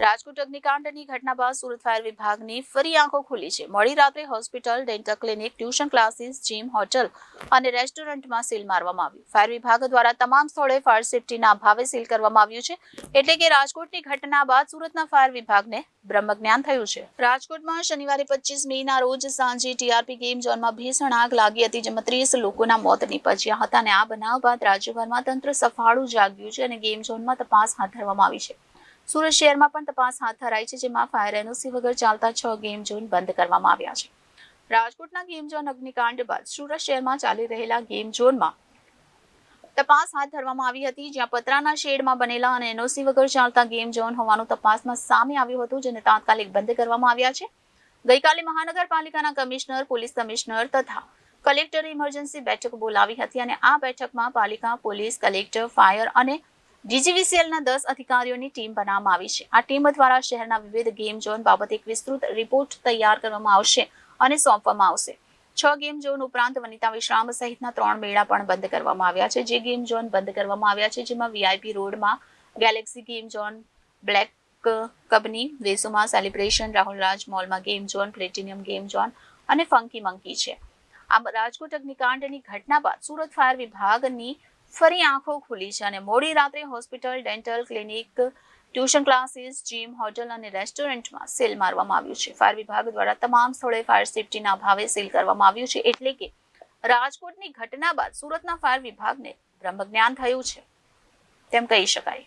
રાજકોટ અગ્નિકાંડની ઘટના બાદ સુરત ફાયર વિભાગની ફરી આંખો ખુલી છે. મોડી રાત્રે hospital, dental clinic, tuition classes, gym, hotel અને રેસ્ટોરન્ટમાં સીલ મારવામાં આવ્યું. ફાયર વિભાગ દ્વારા તમામ સ્થળે ફાયર સેફટીના અભાવે સીલ કરવામાં આવ્યું છે. એટલે કે રાજકોટની ઘટના બાદ સુરતના ફાયર વિભાગને બ્રહ્મજ્ઞાન થયું છે. રાજકોટમાં શનિવારે પચીસ મેના રોજ સાંજે ટીઆરપી ગેમ ઝોનમાં ભીષણ આગ લાગી હતી, જેમાં ત્રીસ લોકોના મોત નીપજ્યા હતા અને આ બનાવ બાદ રાજ્યભરમાં તંત્ર સફાળું જાગ્યું છે અને ગેમ ઝોનમાં તપાસ હાથ ધરવામાં આવી છે. સુરત શહેરમાં પણ તપાસ હાથ ધરાઈ છે, જેમાં ફાયર એનઓસી વગર ચાલતા છ ગેમ ઝોન બંધ કરવામાં આવ્યા છે. રાજકોટના ગેમ ઝોન અગ્નિકાંડ બાદ સુરત શહેરમાં ચાલી રહેલા ગેમ ઝોનમાં તપાસ હાથ ધરવામાં આવી હતી, જ્યાં પતરાના શેડમાં બનેલા અને એનઓસી વગર ચાલતા ગેમ ઝોન હોવાનું તપાસમાં સામે આવ્યું હતું, જેને તાત્કાલિક બંધ કરવામાં આવ્યા છે. ગઈકાલે મહાનગરપાલિકાના કમિશનર, પોલીસ કમિશનર તથા કલેક્ટરે ઇમરજન્સી બેઠક બોલાવી હતી અને આ બેઠકમાં પાલિકા, પોલીસ, કલેક્ટર, ફાયર અને ડીજીવીસીએલના દસ અધિકારીઓની ટીમ બનાવવામાં આવી છે. આ ટીમ દ્વારા શહેરના વિવિધ ગેમ ઝોન બાબતે એક વિસ્તૃત રિપોર્ટ તૈયાર કરવામાં આવશે અને સોંપવામાં આવશે. છ ગેમ ઝોન ઉપરાંત વનિતા વિશ્રામ સહિતના ત્રણ મેળા પણ બંધ કરવામાં આવ્યા છે. જે ગેમ ઝોન બંધ કરવામાં આવ્યા છે, જેમાં વીઆઈપી રોડમાં ગેલેક્સી ગેમ ઝોન, બ્લેક કબની વેસુમાં સેલિબ્રેશન, રાહુલ રાજ મોલમાં game zone platinum game zone અને ફંકી મંકી છે. આ રાજકોટ અગ્નિકાંડની ઘટના બાદ સુરત ફાયર વિભાગની ફરી આંખો ખુલી છે અને મોડી રાત્રે hospital, dental clinic, tuition classes, gym, hotel અને રેસ્ટોરન્ટમાં સીલ મારવામાં આવ્યું છે. ફાયર વિભાગ દ્વારા તમામ સ્થળે ફાયર સેફટીના અભાવે સીલ કરવામાં આવ્યું છે એટલે કે રાજકોટની ઘટના બાદ સુરતના ફાયર વિભાગને બ્રહ્મજ્ઞાન થયું છે. તેમ કહી શકાય.